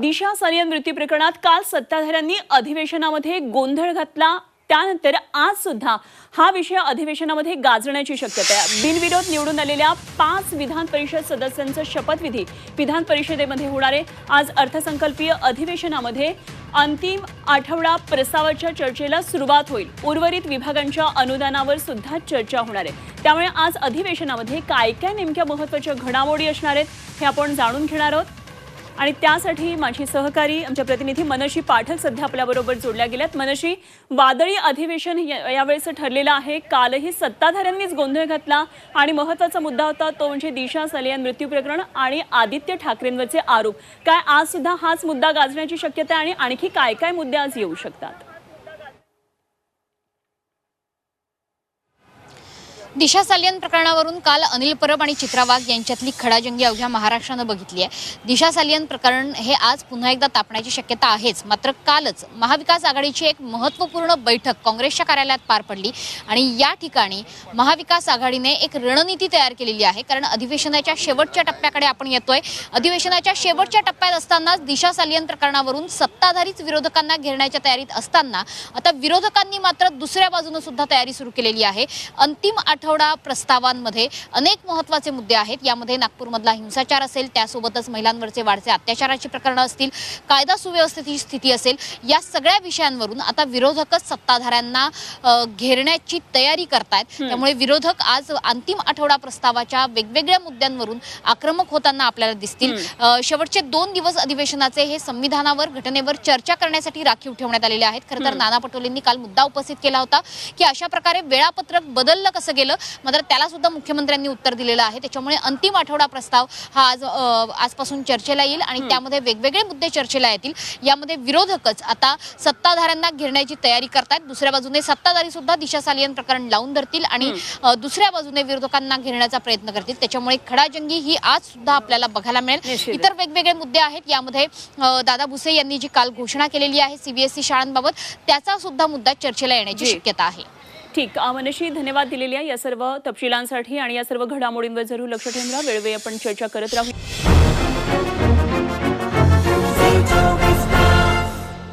दिशा सालियन मृत्यू प्रकरणात काल सत्ताधाऱ्यांनी अधिवेशनामध्ये गोंधळ घातला. त्यानंतर आज सुद्धा हा विषय अधिवेशनामध्ये गाजण्याची शक्यता आहे. बिनविरोध निवडून आलेल्या पाच विधान परिषद सदस्यांचा शपथविधी विधान परिषदेमध्ये होणार आहे. आज अर्थसंकल्पीय अधिवेशनामध्ये अंतिम आठवडा प्रस्तावाच्या चर्चेला सुरुवात होईल. उर्वरित विभागांच्या अनुदानावर सुद्धा चर्चा होणार आहे. त्यामुळे आज अधिवेशनामध्ये काय काय नेमक्या महत्त्वाच्या घडामोडी असणार आहेत हे आपण जाणून घेणार आहोत. आणि त्यासाठी माझी सहकारी आमच्या प्रतिनिधी मनशी पाठक सध्या आपल्याबरोबर जोडल्या गेल्यात. मनशी वादळी अधिवेशन या- यावेळेचं ठरलेलं आहे. कालही सत्ताधाऱ्यांनीच गोंधळ घातला आणि महत्त्वाचा मुद्दा होता तो म्हणजे दिशा सलियान मृत्यू प्रकरण आणि आदित्य ठाकरेंवरचे आरोप. काय आज सुद्धा हाच मुद्दा गाजण्याची शक्यता आहे आणि आणखी काय काय मुद्दे आज येऊ शकतात? दिशा सालियन प्रकरणावरून काल अनिल परब आणि चित्रा वाघ यांच्यातली खडाजंगी अवघ्या महाराष्ट्रानं बघितली आहे. दिशा सालियन प्रकरण हे आज पुन्हा एकदा तापण्याची शक्यता आहेच. मात्र कालच महाविकास आघाडीची एक महत्त्वपूर्ण बैठक काँग्रेसच्या कार्यालयात पार पडली आणि या ठिकाणी महाविकास आघाडीने एक रणनीती तयार केलेली आहे. कारण अधिवेशनाच्या शेवटच्या टप्प्याकडे आपण येतोय. अधिवेशनाच्या शेवटच्या टप्प्यात असतानाच दिशा सालियन प्रकरणावरून सत्ताधारीच विरोधकांना घेरण्याच्या तयारीत असताना आता विरोधकांनी मात्र दुसऱ्या बाजूनं सुद्धा तयारी सुरू केलेली आहे. अंतिम आठवडा प्रस्तावांमध्ये अनेक महत्त्वाचे मुद्दे आहेत. यामध्ये नागपूरमधला हिंसाचार असेल त्यासोबतच महिलांवरचे वाढते अत्याचाराची प्रकरणं असतील कायदा सुव्यवस्थेची स्थिती असेल या सगळ्या विषयांवरून आता विरोधकच सत्ताधाऱ्यांना घेरण्याची तयारी करतायत. त्यामुळे विरोधक आज अंतिम आठवडा प्रस्तावाच्या वेगवेगळ्या मुद्द्यांवरून आक्रमक होताना आपल्याला दिसतील. शेवटचे दोन दिवस अधिवेशनाचे हे संविधानावर घटनेवर चर्चा करण्यासाठी राखीव ठेवण्यात आलेले आहेत. खरं तर नाना पटोलेंनी काल मुद्दा उपस्थित केला होता की अशा प्रकारे वेळापत्रक बदललं कसं गेलं? मात्र त्याला सुद्धा मुख्यमंत्र्यांनी उत्तर दिलेलं आहे. त्याच्यामुळे अंतिम आठवडा प्रस्ताव हा आज आजपासून चर्चेला येईल आणि त्यामध्ये वेगवेगळे मुद्दे चर्चेला येतील. यामध्ये विरोधकच आता सत्ताधाऱ्यांना घेरण्याची तयारी करतायत. दुसऱ्या बाजूने सत्ताधारी सुद्धा दिशा सालियन प्रकरण लावून धरतील आणि दुसऱ्या बाजूने विरोधकांना घेरण्याचा प्रयत्न करतील. त्याच्यामुळे खडाजंगी ही आज सुद्धा आपल्याला बघायला मिळेल. इतर वेगवेगळे मुद्दे आहेत. यामध्ये दादा भुसे यांनी जी काल घोषणा केलेली आहे सीबीएसई शाळांबाबत त्याचा सुद्धा मुद्दा चर्चेला येण्याची. शक्यता आहे. ठीक. मनशी धन्यवाद दिलेल्या या सर्व तपशिलांसाठी आणि या सर्व घडामोडींवर जरूर लक्ष ठेवून वेळोवेळी आपण चर्चा करत राहू.